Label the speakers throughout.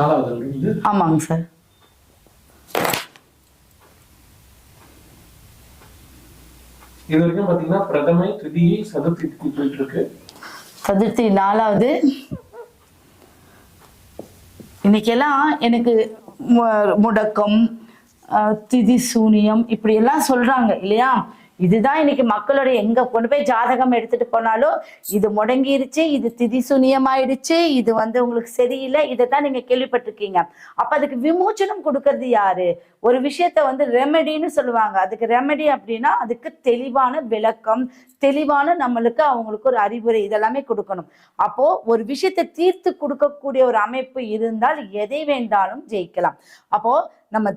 Speaker 1: நாலாவது
Speaker 2: ஆமாங்க சார்.
Speaker 1: இது வரைக்கும் பாத்தீங்கன்னா பிரதமை திதியை சதுர்த்தி திதி போயிட்டு இருக்கு
Speaker 2: சதுர்த்தி நாலாவது. இன்னைக்கெல்லாம் எனக்கு முடக்கம் திதி சூனியம் இப்படி எல்லாம் சொல்றாங்க இல்லையா? இதுதான் இன்னைக்கு மக்களோட எங்க கொண்டு போய் ஜாதகம் எடுத்துட்டு போனாலும் இது முடங்கிருச்சு இது திதி சுனியமாயிடுச்சு இது வந்து உங்களுக்கு சரியில்லை இதை தான் நீங்க கேள்விப்பட்டிருக்கீங்க. அப்ப அதுக்கு விமோச்சனம் கொடுக்கறது யாரு? ஒரு விஷயத்த வந்து ரெமெடின்னு சொல்லுவாங்க. அதுக்கு ரெமெடி அப்படின்னா அதுக்கு தெளிவான விளக்கம் தெளிவான நம்மளுக்கு அவங்களுக்கு ஒரு அறிவுரை இதெல்லாமே கொடுக்கணும். அப்போ ஒரு விஷயத்தை தீர்த்து கொடுக்கக்கூடிய ஒரு அமைப்பு இருந்தால் எதை வேண்டாலும் ஜெயிக்கலாம். அப்போ நம்ம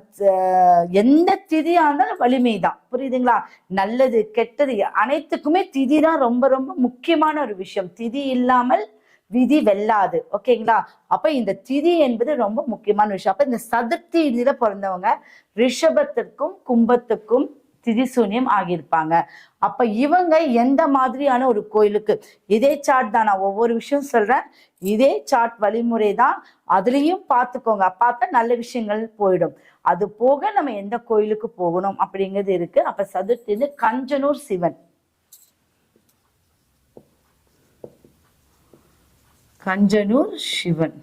Speaker 2: எந்த திதியா இருந்தாலும் வலிமை தான் புரியுதுங்களா? நல்லது கெட்டது அனைத்துக்குமே திதி தான் ரொம்ப ரொம்ப முக்கியமான ஒரு விஷயம். திதி இல்லாமல் விதி வெல்லாது. ஓகேங்களா? அப்ப இந்த திதி என்பது ரொம்ப முக்கியமான விஷயம். அப்ப இந்த சதுர்த்தி இதுல பிறந்தவங்க ரிஷபத்திற்கும் கும்பத்துக்கும் திதிசூன்யம் ஆகியிருப்பாங்க. அப்ப இவங்க எந்த மாதிரியான ஒரு கோயிலுக்கு? இதே சார்ட் தான். நான் ஒவ்வொரு விஷயம் சொல்றேன். இதே சார்ட் வழிமுறை தான். அதுலயும் பார்த்துக்கோங்க. பார்த்தா நல்ல விஷயங்கள் போயிடும். அது போக நம்ம எந்த கோயிலுக்கு போகணும் அப்படிங்கிறது இருக்கு. அப்ப சதுர்த்தின்னு கஞ்சனூர் சிவன். கஞ்சனூர் சிவன்.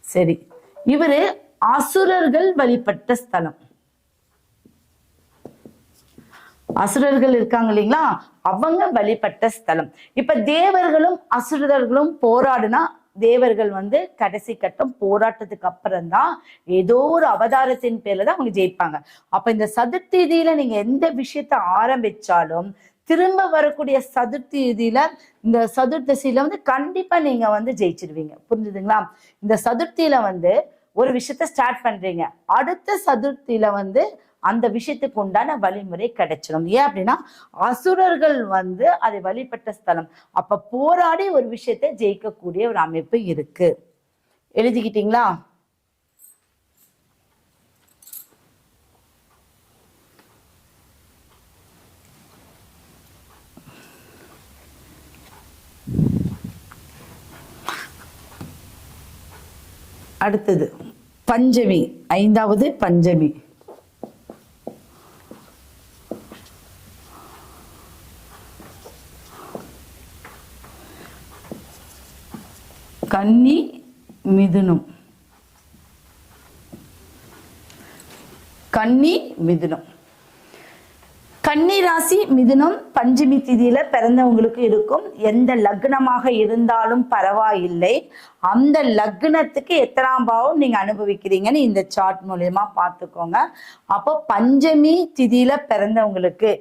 Speaker 2: சரி. இவரு அசுரர்கள் வழிபட்ட ஸ்தலம். அசுரர்கள் இருக்காங்க இல்லைங்களா? அவங்க வழிபட்ட ஸ்தலம். இப்ப தேவர்களும் அசுரர்களும் போராடுனா தேவர்கள் வந்து கடைசி கட்டம் போராட்டத்துக்கு அப்புறம் தான் ஏதோ ஒரு அவதாரத்தின் பேர்ல தான் அவங்க ஜெயிப்பாங்க. அப்ப இந்த சதுர்த்திதியில நீங்க எந்த விஷயத்த ஆரம்பிச்சாலும் திரும்ப வரக்கூடிய சதுர்த்திதியில இந்த சதுர்த்தசியில வந்து கண்டிப்பா நீங்க வந்து ஜெயிச்சிருவீங்க. புரிஞ்சுதுங்களா? இந்த சதுர்த்தியில வந்து ஒரு விஷயத்த ஸ்டார்ட் பண்றீங்க. அடுத்த சதுர்த்தியில வந்து அந்த விஷயத்துக்கு உண்டான வழிமுறை கிடைச்சிடும் ஏன் அப்படின்னா அசுரர்கள் வந்து அது வழிபட்ட ஸ்தலம். அப்ப போராடி ஒரு விஷயத்தை ஜெயிக்கக்கூடிய ஒரு அமைப்பு இருக்கு. எழுதிக்கிட்டீங்களா? அடுத்தது பஞ்சமி. ஐந்தாவது பஞ்சமி. கன்னி மிதுனம். கன்னி மிதுனம். கன்னி ராசி மிதுனம் பஞ்சமி திதியில பிறந்தவங்களுக்கு இருக்கும். எந்த லக்னமாக இருந்தாலும் பரவாயில்லை. அந்த லக்னத்துக்கு எத்தனாம் பாவம் நீங்க அனுபவிக்கிறீங்கன்னு இந்த சார்ட் மூலியமா பார்த்துக்கோங்க. அப்போ பஞ்சமி திதியில பிறந்தவங்களுக்கு